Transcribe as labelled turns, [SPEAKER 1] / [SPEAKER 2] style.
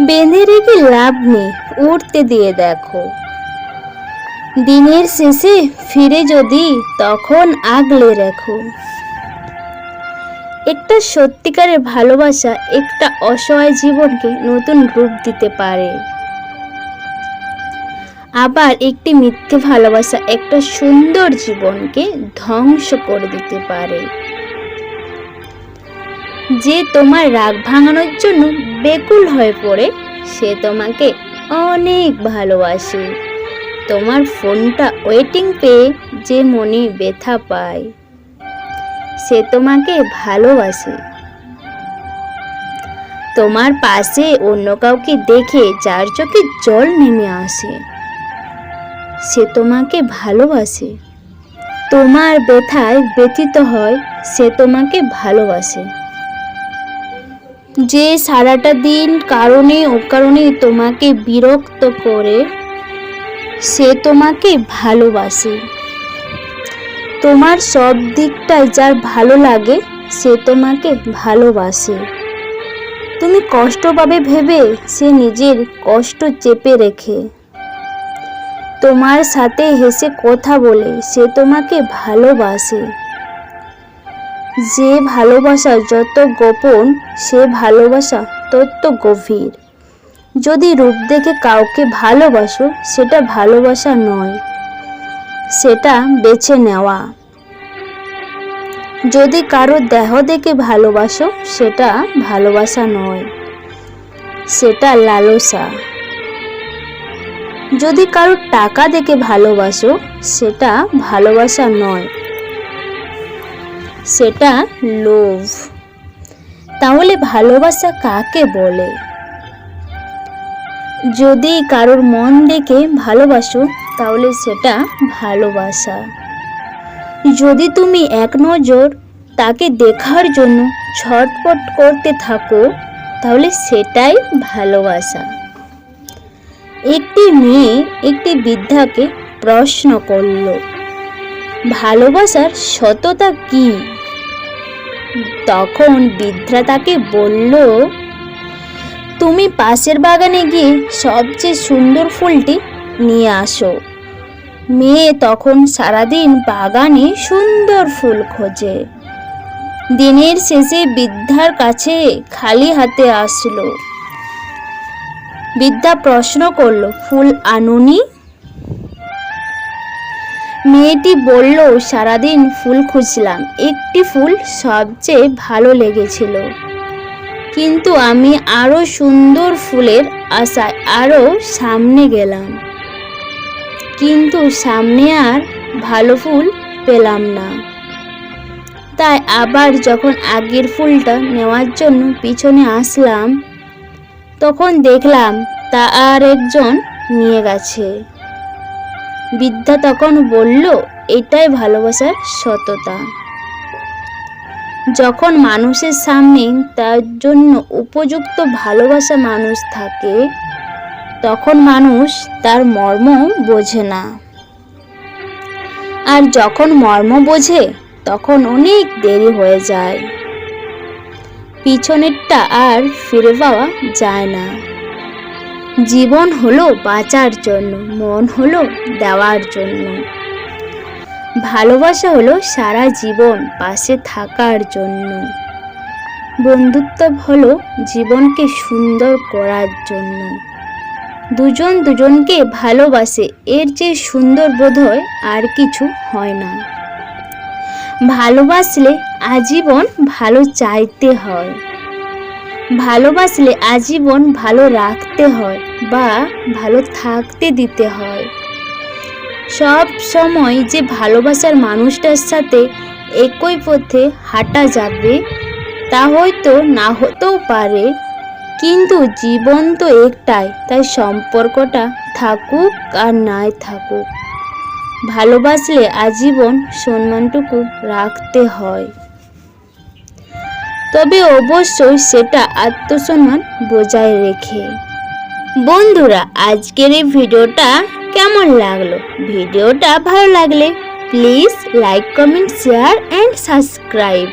[SPEAKER 1] বেঁধে রেখে লাভ নেই উঠতে দিয়ে দেখো। দিনের শেষে ফিরে যদি, তখন আগলে রেখো। একটা সত্যিকারের ভালোবাসা একটা অসহায় জীবনকে নতুন রূপ দিতে পারে। আবার একটি মিথ্যে ভালোবাসা একটা সুন্দর জীবনকে ধ্বংস করে দিতে পারে। যে তোমার রাগ ভাঙানোর জন্য বেকুল হয়ে পড়ে, সে তোমাকে অনেক ভালোবাসে। তোমার ফোনটা ওয়েটিং পেয়ে যে মনে ব্যথা পায়, সে তোমাকে ভালোবাসে। তোমার পাশে অন্য কাউকে দেখে যার চোখে জল নেমে আসে, সে তোমাকে ভালোবাসে। তোমার ব্যথায় ব্যথিত হয়, সে তোমাকে ভালোবাসে। যে সারাটা দিন কারণে অকারণে তোমাকে বিরক্ত করে, সে তোমাকে ভালোবাসে। তোমার সব দিকটাই যার ভালো লাগে, সে তোমাকে ভালোবাসে। তুমি কষ্ট পাবে ভেবে সে নিজের কষ্ট চেপে রেখে। তোমার সাথে হেসে কথা বলে সে তোমাকে ভালোবাসে। যে ভালোবাসা যত গোপন, সে ভালোবাসা তত গভীর। যদি রূপ দেখে কাউকে ভালোবাসো, সেটা ভালোবাসা নয়, সেটা বেছে নেওয়া। যদি কারও দেহ দেখে ভালোবাসো, সেটা ভালোবাসা নয়, সেটা লালসা। যদি কারও টাকা দেখে ভালোবাসো, সেটা ভালোবাসা নয় সেটা লোভ। তাহলে ভালোবাসা কাকে বলে? যদি কারোর মন দেখে ভালোবাসো, তাহলে সেটা ভালোবাসা। যদি তুমি এক নজর তাকে দেখার জন্য ছটপট করতে থাকো, তাহলে সেটাই ভালোবাসা। একটি মেয়ে একটি বৃদ্ধাকে প্রশ্ন করল ভালোবাসার সততা কি? তখন বৃদ্ধা তাকে বলল, তুমি পাশের বাগানে গিয়ে সবচেয়ে সুন্দর ফুলটি নিয়ে আসো। মেয়ে তখন সারাদিন বাগানে সুন্দর ফুল খোঁজে। দিনের শেষে বৃদ্ধার কাছে খালি হাতে আসলো। বৃদ্ধা প্রশ্ন করল, ফুল আনুনি? মেয়েটি বলল, সারাদিন ফুল খুঁজলাম। একটি ফুল সবচেয়ে ভালো লেগেছিল। কিন্তু আমি আরও সুন্দর ফুলের আশায় আরও সামনে গেলাম। কিন্তু সামনে আর ভালো ফুল পেলাম না। তাই আবার যখন আগের ফুলটা নেওয়ার জন্য পিছনে আসলাম, তখন দেখলাম তা আর একজন নিয়ে গেছে। বিদ্যা তখন বলল, এটাই ভালোবাসার সততা। যখন মানুষের সামনে তার জন্য উপযুক্ত ভালোবাসা মানুষ থাকে, তখন মানুষ তার মর্ম বোঝে না। আর যখন মর্ম বোঝে, তখন অনেক দেরি হয়ে যায়। পিছনেরটা আর ফিরে পাওয়া যায় না। জীবন হলো বাঁচার জন্য, মন হলো দেওয়ার জন্য। ভালোবাসা হলো সারা জীবন পাশে থাকার জন্য। বন্ধুত্ব হলো জীবনকে সুন্দর করার জন্য। দুজন দুজনকে ভালোবাসে, এর যে সুন্দর বোধ হয় আর কিছু হয় না। ভালোবাসলে আজীবন ভালো চাইতে হয়। ভালোবাসলে আজীবন ভালো রাখতে হয় বা ভালো থাকতে দিতে হয়। সব সময় যে ভালোবাসার মানুষটার সাথে একই পথে হাঁটা যাবে, তা হয়তো না হতেও পারে। কিন্তু জীবন তো একটাই, তাই সম্পর্কটা থাকুক আর নাই থাকুক। ভালোবাসলে আজীবন সম্মানটুকু রাখতে হয়। তবে অবশ্যই সেটা আত্মসম্মান বজায় রেখে। বন্ধুরা, আজকের এই ভিডিওটা কেমন লাগল? ভিডিওটা ভালো লাগলে please like, comment, share and subscribe